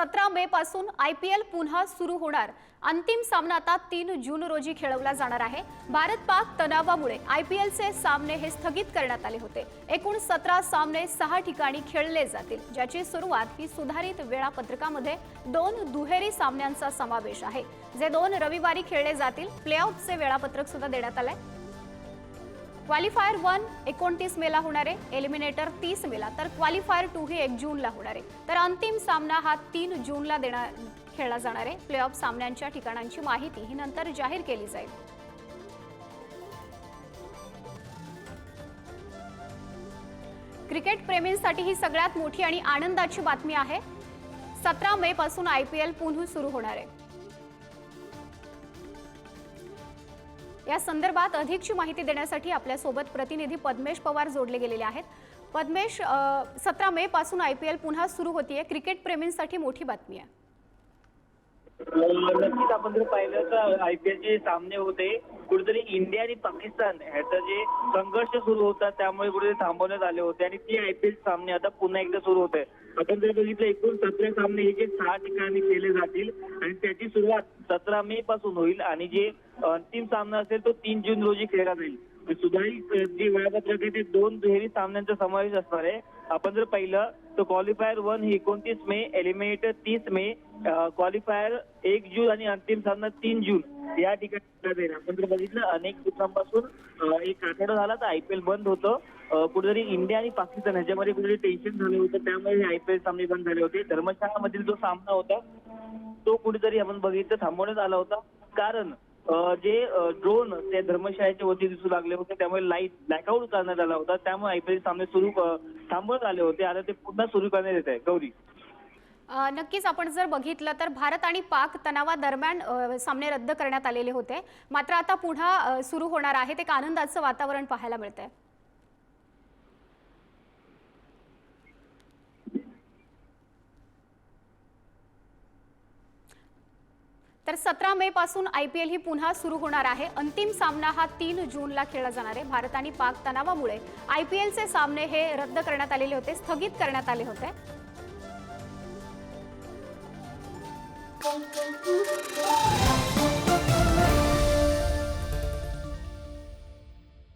सतरा मे पासून I P L पुन्हा सुरू होणार. अंतिम सामना आता तीन जून रोजी खेळवला जाणार आहे. भारत पाक तणावामुळे आय पी एलचे सामने हे स्थगित करण्यात आले होते. एकूण सतरा सामने सहा ठिकाणी खेळले जातील ज्याची सुरुवात ही सुधारित वेळापत्रकामध्ये दोन दुहेरी सामन्यांचा समावेश आहे. जे दोन रविवारी खेळले जातील प्लेऑफचे वेळापत्रक सुद्धा देण्यात आलंय. क्वालिफायर वन एकोणतीस मेला होणार आहे एलिमिनेटर तीस मेला. तर क्वालिफायर टू ही एक जूनला होणार आहे. तर अंतिम सामना हा तीन जूनला देणार खेळला जाणार आहे. प्लेऑफ सामन्यांच्या ठिकाणांची माहिती ही नंतर जाहीर केली जाईल. क्रिकेट प्रेमींसाठी ही सगळ्यात मोठी आणि आनंदाची बातमी आहे. सतरा मे पासून आय पी एल पुन्हा सुरू होणार आहे. या संदर्भात अधिकची माहिती देण्यासाठी आपल्यासोबत प्रतिनिधी पद्मेश पवार जोडले गेलेले आहेत. पद्मेश सतरा मे पासून आय पी एल पुन्हा सुरू होतीये. क्रिकेट प्रेमींसाठी मोठी बातमी आहे. नक्कीच आपण जर पाहिलं तर आय पी एलचे सामने होते. कुठेतरी इंडिया आणि पाकिस्तान ह्याचा जे संघर्ष सुरू होता त्यामुळे कुठेतरी थांबवण्यात आले होते. आणि ते आय पी एल सामने आता पुन्हा एकदा सुरू होत. आहे आपण जर बघितलं एकूण सतरा सामने हे जे सहा ठिकाणी केले जातील आणि त्याची सुरुवात सतरा मे पासून होईल. आणि जे अंतिम सामना असेल तो तीन जून रोजी खेळला जाईल. सुधारित जी वेळापत्रक आहे ते दोन दुहेरी सामन्यांचा समावेश असणार आहे. आपण जर पाहिलं तर क्वालिफायर वन ही एकोणतीस मे एलिमिनेटर तीस मे क्वालिफायर एक जून आणि अंतिम सामना तीन जून या ठिकाणी आपण जर बघितलं अनेक दिवसांपासून एक आठवडा झाला तर आय पी एल बंद होतं. कुठेतरी इंडिया आणि पाकिस्तान ह्याच्यामध्ये कुठेतरी टेन्शन झालं होतं. त्यामुळे हे आय पी एल सामने बंद झाले होते. धर्मशाळामधील जो सामना होता तो कुठेतरी आपण बघितलं थांबवण्यात आला होता. कारण जे ड्रोन ते धर्मशाळेच्या वरती दिसू लागले होते त्यामुळे लाइट ब्लॅकआउट करण्यात आला होता. त्यामुळे आयपीएल सामने सुरू थांबवण्यात आले होते. आता ते पुन्हा सुरू करण्यात येत आहे. गौरी. नक्कीच आपण जर बघितलं तर भारत आणि पाक तणावादरम्यान दरम्यान सामने रद्द करण्यात आलेले होते. मात्र आता पुन्हा सुरू होणार आहे. ते एक आनंदाचं वातावरण पाहायला मिळतंय. तर सतरा मे पासून आय पी एल ही पुन्हा सुरू होणार आहे. अंतिम सामना हा तीन जूनला खेळला जाणार आहे. भारत आणि पाक तणावामुळे आय पी एलचे सामने हे रद्द करण्यात आलेले होते स्थगित करण्यात आले होते.